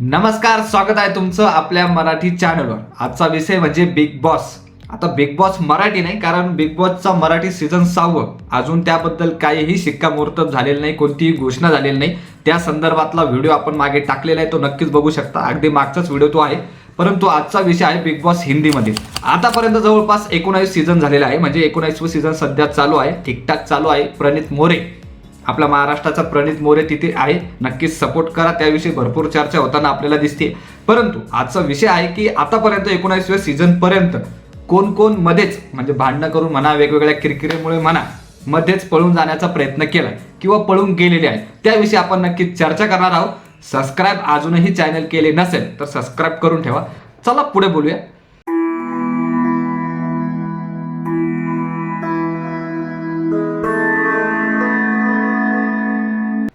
नमस्कार स्वागत आहे तुमचं आपल्या मराठी चॅनलवर आजचा विषय म्हणजे बिग बॉस आता बिग बॉस मराठी नाही कारण बिग बॉसचा मराठी सीझन सहावं. अजून त्याबद्दल काहीही शिक्कामोर्तब झालेलं नाही कोणतीही घोषणा झालेली नाही. त्या संदर्भातला व्हिडिओ आपण मागे टाकलेला आहे तो नक्कीच बघू शकता. अगदी मागचाच व्हिडिओ तो आहे. परंतु आजचा विषय आहे बिग बॉस हिंदीमध्ये. आतापर्यंत जवळपास एकोणावीस सीझन झालेला आहे. म्हणजे एकोणावीसवं सीझन सध्या चालू आहे. ठीकठाक चालू आहे. प्रणित मोरे. आपला महाराष्ट्राचा प्रणित मोरे तिथे आहे. नक्कीच सपोर्ट करा. त्याविषयी भरपूर चर्चा होताना आपल्याला दिसते परंतु आजचा विषय आहे की आतापर्यंत एकोणावीसव्या सीझन पर्यंत कोण कोण मध्येच म्हणजे भांडणं करून म्हणा वेगवेगळ्या किरकिरेमुळे म्हणा मध्येच पळून जाण्याचा प्रयत्न केला किंवा पळून गेलेले आहे त्याविषयी आपण नक्कीच चर्चा करणार आहोत. सबस्क्राईब अजूनही चॅनल केले नसेल तर सबस्क्राईब करून ठेवा. चला पुढे बोलूया.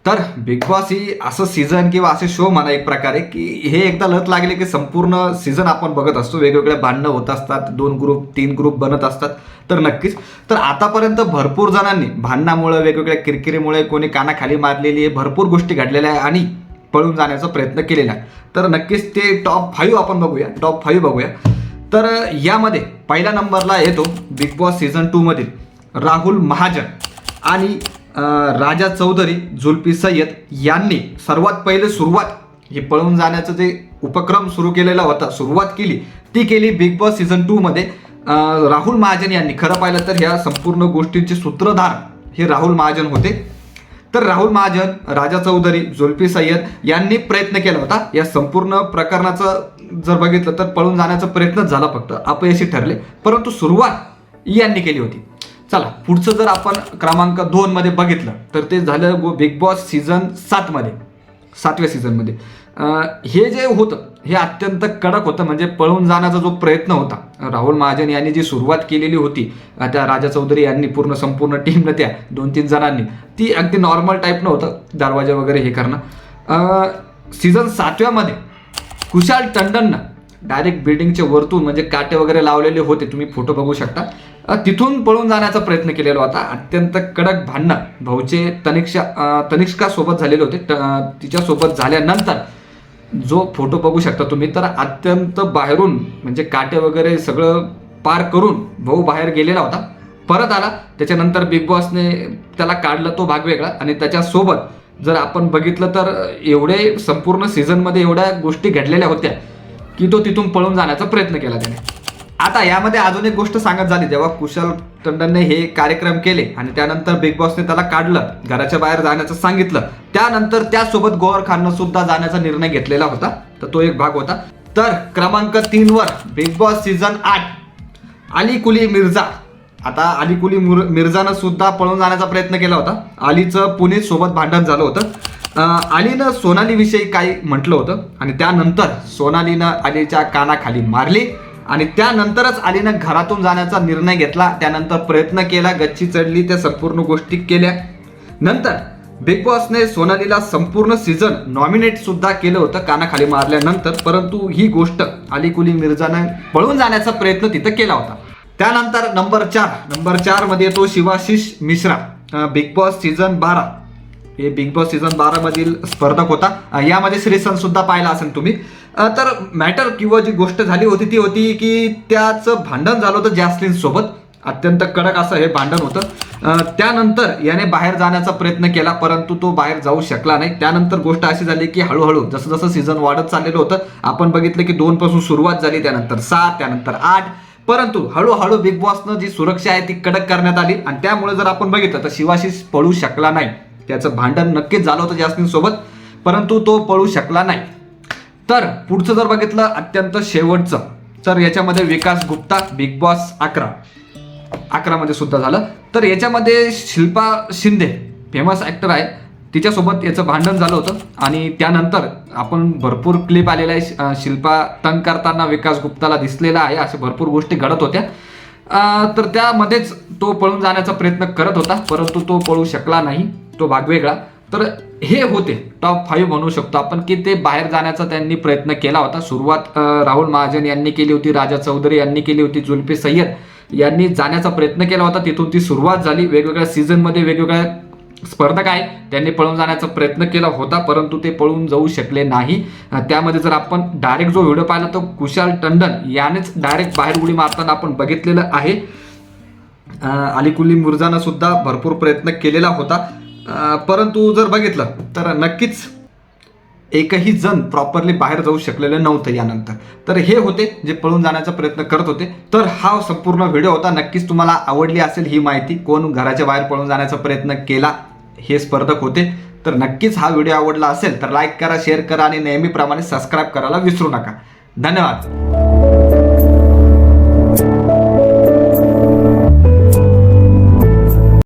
तर बिग बॉस ही असं सीझन किंवा असे शो म्हणा एक प्रकारे की हे एकदा लत लागले की संपूर्ण सीझन आपण बघत असतो. वेगवेगळ्या भांडणं होत असतात. दोन ग्रुप तीन ग्रुप बनत असतात. तर नक्कीच. तर आतापर्यंत भरपूर जणांनी भांडणामुळे वेगवेगळ्या किरकिरीमुळे कोणी कानाखाली मारलेली आहे. भरपूर गोष्टी घडलेल्या आहे आणि पळून जाण्याचा प्रयत्न केलेला आहे. तर नक्कीच ते टॉप फाईव्ह आपण बघूया. टॉप फाईव्ह बघूया. तर यामध्ये पहिल्या नंबरला येतो बिग बॉस सीझन टूमधील राहुल महाजन आणि राजा चौधरी जुल्फी सय्यद यांनी सर्वात पहिले सुरुवात हे पळून जाण्याचं जे उपक्रम सुरू केलेला होता सुरुवात केली ती केली बिग बॉस सीझन टूमध्ये राहुल महाजन यांनी. खरं पाहिलं तर ह्या संपूर्ण गोष्टींचे सूत्रधार हे राहुल महाजन होते. तर राहुल महाजन राजा चौधरी जुल्फी सय्यद यांनी प्रयत्न केला होता. या संपूर्ण प्रकरणाचं जर बघितलं तर पळून जाण्याचा प्रयत्नच झाला फक्त अपयशी ठरले. परंतु सुरुवात यांनी केली होती. चला पुढचं जर आपण क्रमांक दोन मध्ये बघितलं तर ते झालं बिग बॉस सीझन सात मध्ये सातव्या सीझनमध्ये हे जे होतं हे अत्यंत कडक होतं म्हणजे पळून जाण्याचा जो प्रयत्न होता राहुल महाजन यांनी जी सुरुवात केलेली होती त्या राजा चौधरी यांनी पूर्ण संपूर्ण टीमनं त्या दोन तीन जणांनी ती अगदी नॉर्मल टाईप नव्हतं दरवाजा वगैरे हे करणं. सीझन सातव्यामध्ये कुशाल टंडननं डायरेक्ट बिल्डिंगचे वरतून म्हणजे काटे वगैरे लावलेले होते तुम्ही फोटो बघू शकता. तिथून पळून जाण्याचा प्रयत्न केलेला होता अत्यंत कडक भांडणं. भाऊचे तनिक्षा तनिष्का सोबत झालेले होते. ट- तिच्यासोबत झाल्यानंतर जो फोटो बघू शकता तुम्ही तर अत्यंत बाहेरून म्हणजे काटे वगैरे सगळं पार करून भाऊ बाहेर गेलेला होता. परत आला. त्याच्यानंतर बिग बॉसने त्याला काढलं तो भाग वेगळा. आणि त्याच्यासोबत जर आपण बघितलं तर एवढे संपूर्ण सीझनमध्ये एवढ्या गोष्टी घडलेल्या होत्या की तो तिथून पळून जाण्याचा प्रयत्न केला त्याने. आता यामध्ये अजून एक गोष्ट सांगत झाली. जेव्हा कुशल टंडनने हे कार्यक्रम केले आणि त्यानंतर बिग बॉसने त्याला काढलं घराच्या बाहेर जाण्याचं सांगितलं त्यानंतर त्यासोबत गोवर खाननं सुद्धा जाण्याचा निर्णय घेतलेला होता. तर तो एक भाग होता. तर क्रमांक तीन वर बिग बॉस सीझन आठ अली कुली मिर्झा. आता अली कुली मुर- मिर्झानं सुद्धा पळून जाण्याचा प्रयत्न केला होता. अलीचं पुणे सोबत भांडण झालं होतं. अलीनं सोनालीविषयी काही म्हटलं होतं आणि त्यानंतर सोनालीनं अलीच्या कानाखाली मारली. आणि त्यानंतरच अलीनं घरातून जाण्याचा निर्णय घेतला. त्यानंतर प्रयत्न केला गच्ची चढली त्या संपूर्ण गोष्टी केल्या. नंतर बिग बॉसने सोनालीला संपूर्ण सीझन नॉमिनेट सुद्धा केलं होतं कानाखाली मारल्यानंतर. परंतु ही गोष्ट अली कुली मिर्झानं पळून जाण्याचा प्रयत्न तिथं केला होता. त्यानंतर नंबर चार नंबर चारमध्ये येतो Shivashish Mishra. Big boss season बारा. हे बिग बॉस सीझन बारा मधील स्पर्धक होता. यामध्ये श्रीसन सुद्धा पाहिला असेल तुम्ही. तर मॅटर किंवा जी गोष्ट झाली होती ती होती की त्याचं भांडण झालं होतं जॅस्लिन सोबत. अत्यंत कडक असं हे भांडण होतं. त्यानंतर याने बाहेर जाण्याचा प्रयत्न केला परंतु तो बाहेर जाऊ शकला नाही. त्यानंतर गोष्ट अशी झाली की हळूहळू जसं जसं सीझन वाढत चाललेलं होतं आपण बघितलं की दोन पासून सुरुवात झाली त्यानंतर सात त्यानंतर आठ. परंतु हळूहळू बिग बॉसनं जी सुरक्षा आहे ती कडक करण्यात आली. आणि त्यामुळे जर आपण बघितलं तर शिवाशीष पळू शकला नाही. त्याचं भांडण नक्कीच झालं होतं जास्मिन सोबत परंतु तो पळू शकला नाही. तर पुढचं जर बघितलं अत्यंत शेवटचं तर याच्यामध्ये विकास गुप्ता बिग बॉस अकरा. अकरामध्ये सुद्धा झालं. तर याच्यामध्ये शिल्पा शिंदे फेमस ॲक्टर आहे. तिच्यासोबत याचं भांडण झालं होतं. आणि त्यानंतर आपण भरपूर क्लिप आलेला आहे शिल्पा तंग करताना विकास गुप्ताला दिसलेला आहे अशा भरपूर गोष्टी घडत होत्या. तर त्यामध्येच तो पळून जाण्याचा प्रयत्न करत होता परंतु तो पळू शकला नाही. तो भाग वेगळा. तर हे होते. टॉप फाईव्ह म्हणू शकतो आपण. की ते बाहेर जाण्याचा त्यांनी प्रयत्न केला होता. सुरुवात राहुल महाजन यांनी केली होती. राजा चौधरी यांनी केली होती. जुल्फी सय्यद यांनी जाण्याचा प्रयत्न केला होता. तिथून ती सुरुवात झाली. वेगवेगळ्या सीझनमध्ये वेगवेगळ्या स्पर्धक आहे त्यांनी पळून जाण्याचा प्रयत्न केला होता. परंतु ते पळून जाऊ शकले नाही. त्यामध्ये जर आपण डायरेक्ट जो व्हिडिओ पाहिला तो कुशाल टंडन यानेच डायरेक्ट बाहेर उडी मारताना आपण बघितलेलं आहे. अं, अलीकुल्ली मिर्झानं सुद्धा भरपूर प्रयत्न केलेला होता. परंतु जर बघितलं तर नक्कीच एकही जण प्रॉपरली बाहेर जाऊ शकलेलं नव्हतं यानंतर. तर हे होते जे पळून जाण्याचा प्रयत्न करत होते. तर हा संपूर्ण व्हिडिओ होता. नक्कीच तुम्हाला आवडली असेल ही माहिती. कोण घराच्या बाहेर पळून जाण्याचा प्रयत्न केला हे स्पर्धक होते. तर नक्कीच हा व्हिडिओ आवडला असेल तर लाईक करा शेअर करा आणि नेहमीप्रमाणे सबस्क्राईब करायला विसरू नका. धन्यवाद.